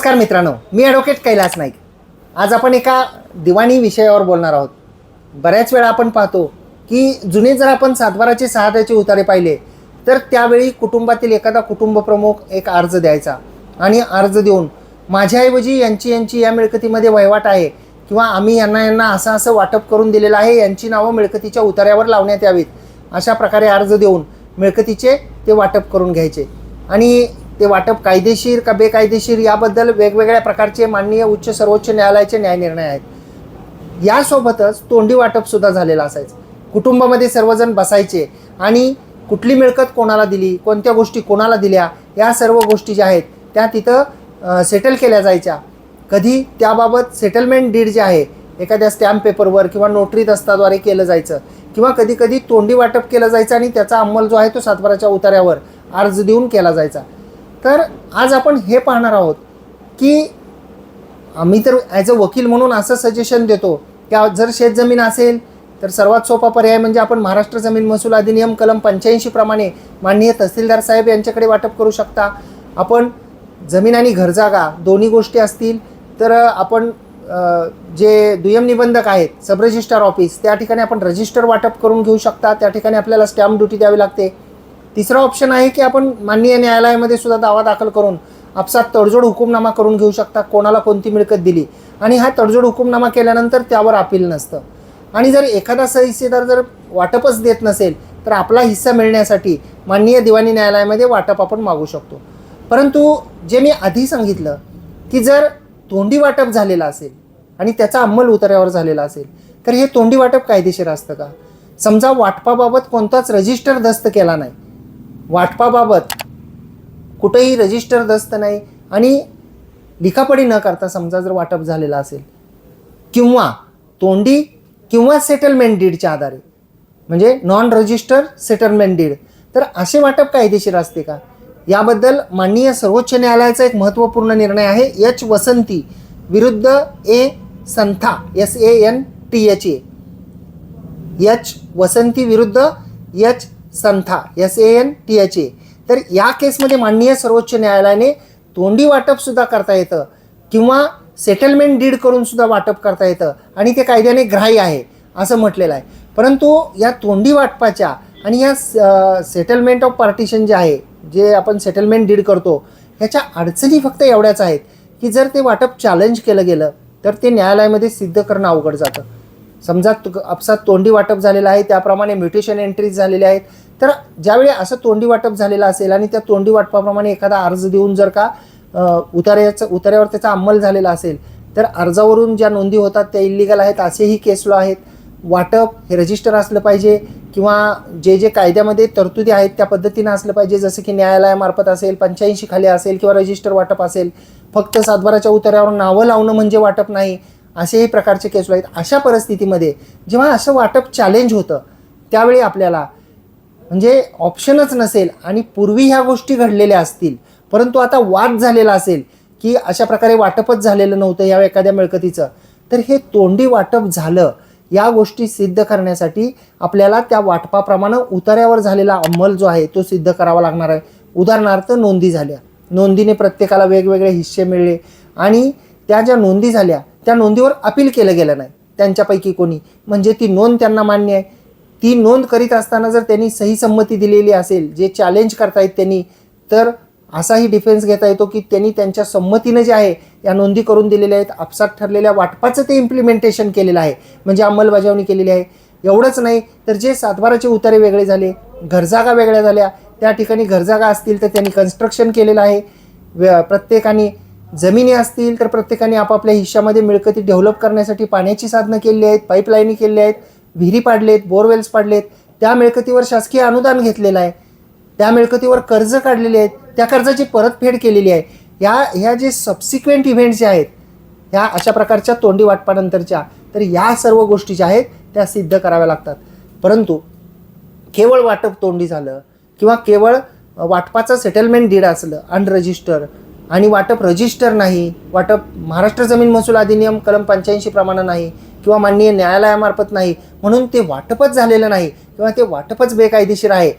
नमस्कार मित्रांनो मी ॲडव्होकेट कैलास नाईक. आज आपण एका दिवाणी विषयावर बोलणार आहोत. बऱ्याच वेळा आपण पाहतो की जुने जर आपण सातबाराचे सहाद्याचे उतारे पाहिले तर त्यावेळी कुटुंबातील एखादा कुटुंब प्रमुख एक अर्ज द्यायचा आणि अर्ज देऊन माझ्याऐवजी यांची यांची या मिळकतीमध्ये वहिवाट आहे किंवा आम्ही यांना यांना असं असं वाटप करून दिलेलं आहे यांची नावं मिळकतीच्या उतार्यावर लावण्यात यावीत अशा प्रकारे अर्ज देऊन मिळकतीचे ते वाटप करून घ्यायचे. आणि ते वाटप कायदेशीर का बेकायदेशीर याबद्दल वेगवेगळ्या प्रकारचे माननीय उच्च सर्वोच्च न्यायालयाचे न्यायनिर्णय आहेत. यासोबतच तोंडी वाटप सुद्धा झालेलं असायचं. कुटुंबामध्ये सर्वजण बसायचे आणि कुठली मिळकत कोणाला दिली कोणत्या गोष्टी कोणाला दिल्या या सर्व गोष्टी ज्या आहेत त्या तिथं सेटल केल्या जायच्या. कधी त्याबाबत सेटलमेंट डीड जे आहे एखाद्या स्टॅम्प पेपरवर किंवा नोटरी दस्ताद्वारे केलं जायचं किंवा कधी कधी तोंडी वाटप केलं जायचं आणि त्याचा अंमल जो आहे तो सातबाराच्या उतार्यावर अर्ज देऊन केला जायचा. तर आज आपण हे पाहणार आहोत की आम्ही तर ॲज अ वकील म्हणून असं सजेशन देतो की जर शेतजमीन असेल तर सर्वात सोपा पर्याय म्हणजे आपण महाराष्ट्र जमीन महसूल अधिनियम कलम पंच्याऐंशी प्रमाणे माननीय तहसीलदार साहेब यांच्याकडे वाटप करू शकता. आपण जमीन आणि घरजागा दोन्ही गोष्टी असतील तर आपण जे दुय्यम निबंधक आहेत सब रजिस्टर ऑफिस त्या ठिकाणी आपण रजिस्टर वाटप करून घेऊ शकता. त्या ठिकाणी आपल्याला स्टॅम्प ड्युटी द्यावी लागते. तिसरा ऑप्शन आहे की आपण माननीय न्यायालयामध्ये सुद्धा दावा दाखल करून आपसात तडजोड हुकूमनामा करून घेऊ शकता कोणाला कोणती मिळकत दिली? आणि हा तडजोड हुकुमनामा केल्यानंतर त्यावर अपील नसतं. आणि जर एखादा सहिस्सेदार जर वाटपच देत नसेल तर आपला हिस्सा मिळण्यासाठी माननीय दिवाणी न्यायालयामध्ये वाटप आपण मागू शकतो. परंतु जे मी आधी सांगितलं की जर तोंडी वाटप झालेलं असेल आणि त्याचा अंमल उतऱ्यावर झालेला असेल तर हे तोंडी वाटप कायदेशीर असतं का? समजा वाटपाबाबत कोणताच रजिस्टर दस्त केला नाही. वाटपाबाबत कुठेही रजिस्टर दस्त नाही आणि लिखापडी न करता समजा जर वाटप झालेलं असेल किंवा तोंडी किंवा सेटलमेंट डीडच्या आधारे म्हणजे नॉन रजिस्टर सेटलमेंट डीड तर असे वाटप कायदेशीर असते का? याबद्दल माननीय सर्वोच्च न्यायालयाचा एक महत्त्वपूर्ण निर्णय आहे एच वसंती विरुद्ध A Santha S A N T H A H Vasanti विरुद्ध H Santha S A N T H A तर या केसमध्ये माननीय सर्वोच्च न्यायालयाने तोंडी वाटपसुद्धा करता येतं किंवा सेटलमेंट डीड करून सुद्धा वाटप करता येतं आणि ते कायद्याने ग्राह्य आहे असं म्हटलेलं आहे. परंतु या तोंडी वाटपाच्या आणि या सेटलमेंट ऑफ पार्टिशन जे आहे जे आपण सेटलमेंट डीड करतो ह्याच्या अडचणी फक्त एवढ्याच आहेत की जर ते वाटप चॅलेंज केलं गेलं तर ते न्यायालयामध्ये सिद्ध करणं अवघड जातं. समजा तु आपसात तोंडी वाटप झालेलं आहे त्याप्रमाणे म्युटेशन एंट्रीज झालेल्या आहेत. तर ज्यावेळी असं तोंडी वाटप झालेलं असेल आणि त्या तोंडी वाटपाप्रमाणे एखादा अर्ज देऊन जर का उतार्याचं उतार्यावर त्याचा अंमल झालेला असेल तर अर्जावरून ज्या नोंदी होतात त्या इलिगल आहेत असेही केस लॉ आहेत. वाटप हे रजिस्टर असलं पाहिजे किंवा जे जे कायद्यामध्ये तरतुदी आहेत त्या पद्धतीनं असलं पाहिजे जसं की न्यायालयामार्फत असेल पंच्याऐंशी खाली असेल किंवा रजिस्टर वाटप असेल. फक्त सातबाराच्या उतार्यावर नावं लावणं म्हणजे वाटप नाही. असेही प्रकारचे केस आहेत. अशा परिस्थितीमध्ये जेव्हा असं वाटप चॅलेंज होतं त्यावेळी आपल्याला म्हणजे ऑप्शनच नसेल आणि पूर्वी ह्या गोष्टी घडलेल्या असतील परंतु आता वाद झालेला असेल की अशा प्रकारे वाटपच झालेलं नव्हतं या एखाद्या मिळकतीचं तर हे तोंडी वाटप झालं या गोष्टी सिद्ध करण्यासाठी आपल्याला त्या वाटपाप्रमाणे उतार्यावर झालेला अंमल जो आहे तो सिद्ध करावा लागणार आहे. उदाहरणार्थ नोंदी झाल्या. नोंदीने प्रत्येकाला वेगवेगळे हिस्से मिळले आणि त्या ज्या नोंदी झाल्या त्या नोंदीवर अपील केलं गेलं नाही. त्यांच्यापैकी कोणी. म्हणजे ती नोंद त्यांना मान्य आहे. ती नोंद करीत असताना जर त्यांनी सही संमती दिलेली असेल जे चॅलेंज करतायत त्यांनी तर असाही डिफेन्स घेता येतो की त्यांनी त्यांच्या संमतीनं जे आहे या नोंदी करून दिलेल्या आहेत. आपसात ठरलेल्या वाटपाचं ते इम्प्लिमेंटेशन केलेलं आहे. म्हणजे अंमलबजावणी केलेली आहे. एवढंच नाही तर जे सातबाराचे उतारे वेगळे झाले घरजागा वेगळ्या झाल्या. त्या ठिकाणी घरजागा असतील तर त्यांनी कन्स्ट्रक्शन केलेलं आहे. वे प्रत्येकाने जमिनी असतील तर प्रत्येकाने आपापल्या हिश्श्यामध्ये मिळकती डेव्हलप करण्यासाठी पाण्याची साधनं केली आहेत पाईपलाईनी केली आहेत विहिरी पाडलेत बोरवेल्स पाडलेत. त्या मिळकतीवर शासकीय अनुदान घेतलेलं आहे. त्या मिळकतीवर कर्ज काढलेले आहेत. त्या कर्जाची परतफेड केलेली आहे. या ह्या जे सबसिक्वेंट इव्हेंट्स जे आहेत ह्या अशा प्रकारच्या तोंडी वाटपानंतरच्या तर या सर्व गोष्टी ज्या आहेत त्या सिद्ध कराव्या लागतात. परंतु केवळ वाटप तोंडी झालं किंवा केवळ वाटपाचं सेटलमेंट डीड असलं अनरजिस्टर आणि वाटप रजिस्टर नाही वाटप महाराष्ट्र जमीन महसूल अधिनियम कलम पंच्याऐंशी प्रमाणे नाही किंवा माननीय न्यायालयामार्फत नाही म्हणून ते वाटपच झालेलं नाही किंवा ते वाटपच बेकायदेशीर आहे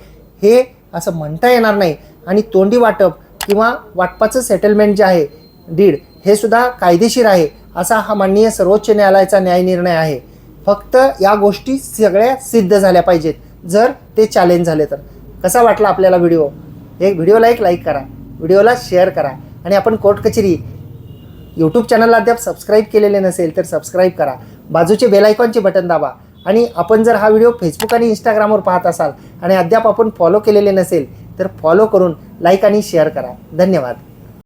हे असं म्हणता येणार नाही. आणि तोंडी वाटप किंवा वाटपाचं सेटलमेंट जे आहे डीड हे सुद्धा कायदेशीर आहे असा हा माननीय सर्वोच्च न्यायालयाचा न्यायनिर्णय आहे. फक्त या गोष्टी सगळ्या सिद्ध झाल्या पाहिजेत जर ते चॅलेंज झाले तर. कसा वाटला आपल्याला व्हिडिओ? एक व्हिडिओला एक लाईक करा व्हिडिओला शेअर करा. आणि आपण कोर्ट कचेरी यूट्यूब चॅनलला अद्याप सबस्क्राईब केलेले नसेल तर सबस्क्राईब करा. बाजूचे बेलायकॉनचे बटन दाबा. आणि आपण जर हा व्हिडिओ फेसबुक आणि इंस्टाग्रामवर पाहत असाल आणि अद्याप आपण फॉलो केलेले नसेल तर फॉलो करून लाईक आणि शेअर करा. धन्यवाद.